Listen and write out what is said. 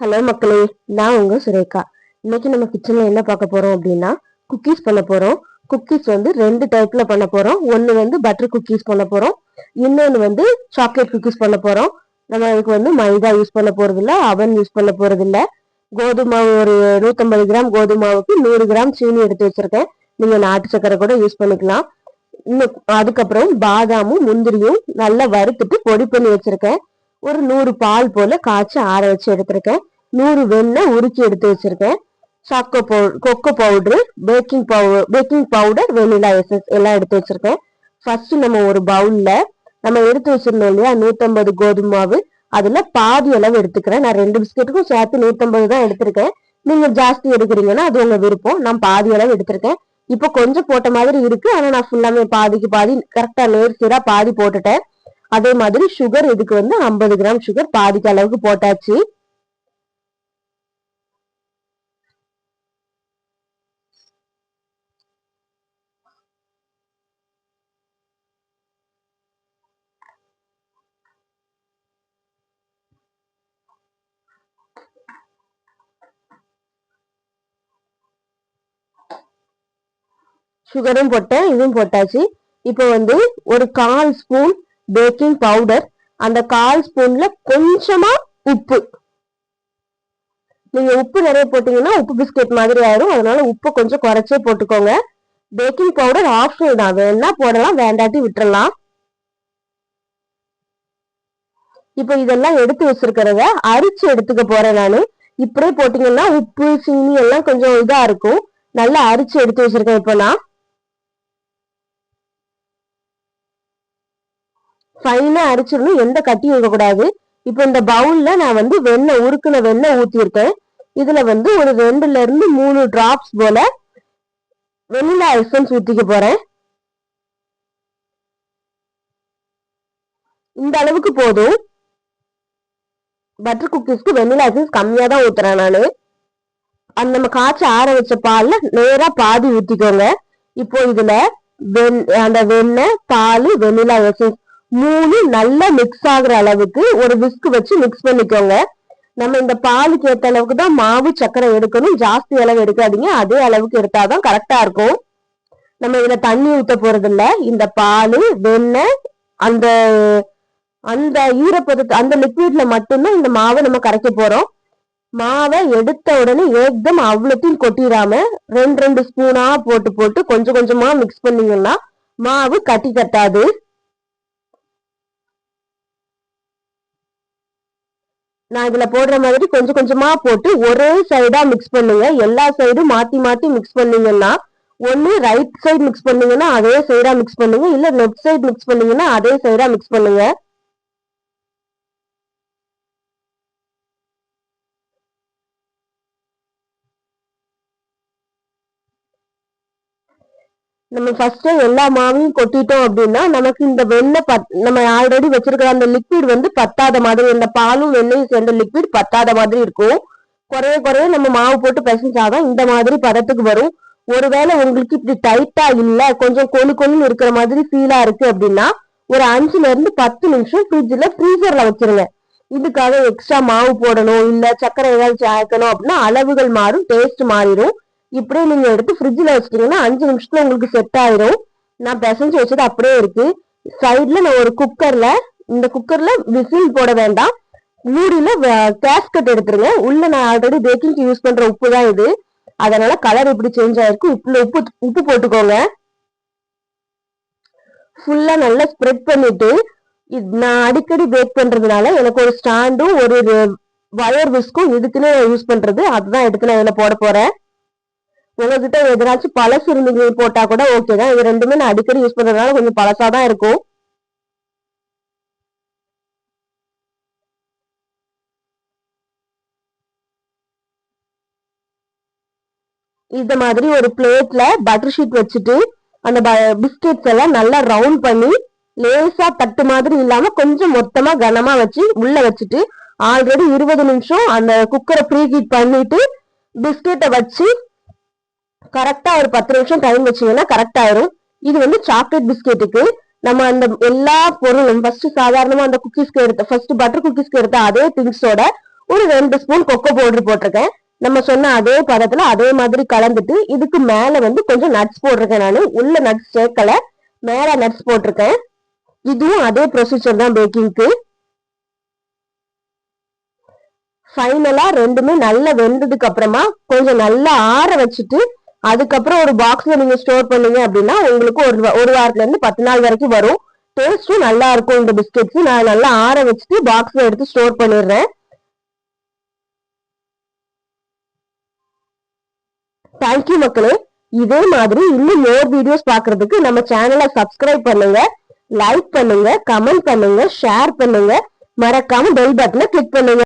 Hello மக்களே நான் உங்க சுரேகா. இன்னைக்கு நம்ம கிச்சன்ல என்ன பார்க்க போறோம் அப்படின்னா குக்கீஸ் பண்ண போறோம். குக்கீஸ் வந்து ரெண்டு டைப்ல பண்ண போறோம். ஒன்னு வந்து பட்டர் குக்கீஸ் பண்ண போறோம். இன்னொன்னு வந்து சாக்லேட் குக்கீஸ் பண்ண போறோம். நம்ம அதுக்கு வந்து மைதா யூஸ் பண்ண போறது இல்ல அவன் யூஸ் பண்ண போறது இல்ல கோதுமாவு ஒரு நூத்தம்பது கிராம் கோதுமாவுக்கு நூறு கிராம் சீனி எடுத்து வச்சிருக்கேன். நீங்க நாட்டு சக்கரை கூட யூஸ் பண்ணிக்கலாம். இன்னும் அதுக்கப்புறம் பாதாமும் முந்திரியும் நல்லா வறுத்துட்டு பொடி பண்ணி வச்சிருக்கேன். ஒரு நூறு பால் போல காய்ச்சி ஆற வச்சு எடுத்திருக்கேன். நூறு வெண்ணெய் உருக்கி எடுத்து வச்சிருக்கேன். Choco powder cocoa powder baking powder baking powder vanilla essence எல்லாம் எடுத்து வச்சிருக்கேன். ஃபர்ஸ்ட் நம்ம ஒரு பவுல்ல நம்ம எடுத்து வச்சிருந்தோம் இல்லையா நூத்தம்பது கோதுமை மாவு. அதுல பாதி அளவு எடுத்துக்கிறேன். நான் ரெண்டு பிஸ்கெட்டுக்கும் சேர்த்து நூத்தம்பது தான் எடுத்திருக்கேன். நீங்க ஜாஸ்தி எடுக்கிறீங்கன்னா அது உங்க விருப்பம். நான் பாதி அளவு எடுத்திருக்கேன். இப்போ கொஞ்சம் போட்ட மாதிரி இருக்கு. ஆனா நான் ஃபுல்லாமே பாதிக்கு பாதி கரெக்டா நேர் சீரா பாதி போட்டுட்டேன். அதே மாதிரி சுகர் இதுக்கு வந்து ஐம்பது கிராம் சுகர் பாதிக்கு அளவுக்கு போட்டாச்சு. சுகரும் போட்டேன் இதுவும் போட்டாச்சு. இப்போ வந்து ஒரு கால் ஸ்பூன் பேக்கிங் பவுடர் அந்த கால் ஸ்பூன்ல கொஞ்சமா உப்பு. நீங்க உப்பு நிறைய போட்டீங்கன்னா உப்பு பிஸ்கெட் மாதிரி ஆயிரும். அதனால உப்பு கொஞ்சம் குறைச்சே போட்டுக்கோங்க. பேக்கிங் பவுடர் ஆப்ஷனல் தான். வேணா போடலாம் வேண்டாட்டி விட்டுறலாம். இப்போ இதெல்லாம் எடுத்து வச்சிருக்கிறத அரிச்சு எடுத்துக்க போறேன் நானு. இப்படியே போட்டீங்கன்னா உப்பு சீனி எல்லாம் கொஞ்சம் இதா இருக்கும். நல்லா அரிச்சு எடுத்து வச்சிருக்கேன் இப்போ நான். ஃபைனா அரைச்சிடணும் எந்த கட்டியும் இருக்கக்கூடாது இப்போ இந்த பவுல்ல நான் வந்து வெண்ணெய் உருக்குன வெண்ணெய் ஊற்றியிருக்கேன் இதுல வந்து ஒரு ரெண்டுல இருந்து மூணு டிராப்ஸ் போல வெண்ணிலா எசன்ஸ் ஊற்றிக்க போறேன். இந்த அளவுக்கு போதும். பட்டர் குக்கீஸ்க்கு வெண்ணிலா எசன்ஸ் கம்மியாக தான் ஊத்துறேன் நான். அந்த நம்ம காய்ச்சி ஆற வச்ச பால்ல நேரா பாதி ஊத்திக்கோங்க. இப்போ இதுல வெண் அந்த வெண்ணெய் பால் வெண்ணிலா எசன்ஸ் மூணு நல்லா மிக்ஸ் ஆகுற அளவுக்கு ஒரு விஸ்க் வச்சு மிக்ஸ் பண்ணிக்கோங்க. நம்ம இந்த பாலுக்கு ஏற்ற அளவுக்கு தான் மாவு சக்கரை எடுக்கணும். ஜாஸ்தி அளவு எடுக்காதீங்க. அதே அளவுக்கு எடுத்தாதான் கரெக்டா இருக்கும். நம்ம இதுல தண்ணி ஊத்த போறது இல்ல இந்த பால் வெண்ணெய் அந்த அந்த ஈரப்பதத்தை அந்த லிக்விட்ல மட்டும்தான் இந்த மாவை நம்ம கரைக்க போறோம். மாவை எடுத்த உடனே ஏக்தம் அவ்வளோத்தையும் கொட்டிடாம ரெண்டு ரெண்டு ஸ்பூனா போட்டு போட்டு கொஞ்சம் கொஞ்சமா மிக்ஸ் பண்ணீங்கன்னா மாவு கட்டி கட்டாது. நான் இதுல போடுற மாதிரி கொஞ்சம் கொஞ்சமா போட்டு ஒரே சைடா மிக்ஸ் பண்ணுங்க. எல்லா சைடும் மாத்தி மாத்தி மிக்ஸ் பண்ணீங்கன்னா ஒண்ணு ரைட் சைடு மிக்ஸ் பண்ணீங்கன்னா அதே சைடா மிக்ஸ் பண்ணுங்க. இல்ல லெஃப்ட் சைடு மிக்ஸ் பண்ணீங்கன்னா அதே சைடா மிக்ஸ் பண்ணுங்க. நம்ம ஃபர்ஸ்ட் எல்லா மாவையும் கொட்டிட்டோம் அப்படின்னா நமக்கு இந்த வெண்ணெய் பத் நம்ம ஆல்ரெடி வச்சிருக்கிற அந்த லிக்விட் வந்து பத்தாத மாதிரி இந்த பாலும் வெண்ணையும் சேர்ந்த லிக்விட் பத்தாத மாதிரி இருக்கும். குறைய குறைய நம்ம மாவு போட்டு பிசைஞ்சாதான் இந்த மாதிரி பதத்துக்கு வரும். ஒருவேளை உங்களுக்கு இப்படி டைட்டா இல்ல கொஞ்சம் கொழு கொழுன்னு இருக்கிற மாதிரி ஃபீலா இருக்கு அப்படின்னா ஒரு அஞ்சுல இருந்து பத்து நிமிஷம் ஃப்ரிட்ஜ்ல ஃப்ரீசர்ல வச்சிருங்க. இதுக்காக எக்ஸ்ட்ரா மாவு போடணும் இல்ல சக்கரை ஏதாவது சேர்க்கணும் அப்படின்னா அளவுகள் மாறும் டேஸ்ட் மாறிடும். இப்படியே நீங்க எடுத்து ஃப்ரிட்ஜ்ல வச்சிட்டீங்கன்னா அஞ்சு நிமிஷத்துல உங்களுக்கு செட் ஆயிரும். நான் பிசைஞ்சு வச்சது அப்படியே இருக்கு. சைட்ல நான் ஒரு குக்கர்ல இந்த குக்கர்ல விசில் போட வேண்டாம். மூடியில கேஸ்கட் எடுத்துருங்க. உள்ள நான் ஆல்ரெடி பேக்கிங்க்கு யூஸ் பண்ற உப்பு தான் இது. அதனால கலர் இப்படி சேஞ்ச் ஆயிருக்கு. உப்புல உப்பு உப்பு போட்டுக்கோங்க. ஃபுல்லா நல்லா ஸ்ப்ரெட் பண்ணிட்டு நான் அடிக்கடி பேக் பண்றதுனால எனக்கு ஒரு ஸ்டாண்டும் ஒரு வயர் விஸ்கும் இதுக்குன்னு யூஸ் பண்றது. அதுதான் எடுத்து நான் இதுல போட போறேன். உங்ககிட்ட எதனாச்சும் பழசு இருந்தீங்க போட்டா கூட ஓகே தான். இது ரெண்டுமே நான் அடிக்கடி யூஸ் பண்றதுனால கொஞ்சம் பழசா தான் இருக்கும். இந்த மாதிரி ஒரு பிளேட்ல பட்டர் ஷீட் வச்சுட்டு அந்த பிஸ்கெட்ஸ் எல்லாம் நல்லா ரவுண்ட் பண்ணி லேசா தட்டு மாதிரி இல்லாம கொஞ்சம் மொத்தமா கனமா வச்சு உள்ள வச்சுட்டு ஆல்ரெடி இருபது நிமிஷம் அந்த குக்கரை ப்ரீ ஹீட் பண்ணிட்டு பிஸ்கெட்டை வச்சு கரெக்டா ஒரு பத்து நிமிஷம் டைம் வச்சீங்கன்னா கரெக்ட் ஆயிரும். இது வந்து சாக்லேட் பிஸ்கெட்டுக்கு நம்ம அந்த எல்லா பொருளும் ஃபர்ஸ்ட் சாதாரணமா அந்த குக்கீஸ்க்கு எடுத்த ஃபர்ஸ்ட் பட்டர் குக்கீஸ்க்கு எடுத்த அதே திங்ஸோட ஒரு ரெண்டு ஸ்பூன் கொக்கோ பவுடர் போட்டிருக்கேன். நம்ம சொன்ன அதே பதத்துல அதே மாதிரி கலந்துட்டு இதுக்கு மேல வந்து கொஞ்சம் நட்ஸ் போட்டிருக்கேன் நான். உள்ள நட்ஸ் சேர்க்கல. மேல நட்ஸ் போட்டிருக்கேன். இதுவும் அதே ப்ரொசீஜர் தான் பேக்கிங்க்கு ஃபைனலா ரெண்டுமே நல்லா வெந்ததுக்கு அப்புறமா கொஞ்சம் நல்லா ஆற வச்சுட்டு அதுக்கப்புறம் ஒரு பாக்ஸ்ல நீங்க ஸ்டோர் பண்ணீங்க அப்படின்னா உங்களுக்கு ஒரு ஒரு வாரத்துல இருந்து பத்து நாள் வரைக்கும் வரும். டேஸ்டும் நல்லா இருக்கும். இந்த பிஸ்கெட்ஸ் நான் நல்லா ஆற வச்சுட்டு பாக்ஸ்ல எடுத்து ஸ்டோர் பண்ணிடுறேன். தேங்க்யூ மக்களே. இதே மாதிரி இன்னும் மோர் வீடியோஸ் பாக்குறதுக்கு நம்ம சேனலை சப்ஸ்கிரைப் பண்ணுங்க. லைக் பண்ணுங்க கமெண்ட் பண்ணுங்க ஷேர் பண்ணுங்க. மறக்காம பெல் பட்டனை கிளிக் பண்ணுங்க.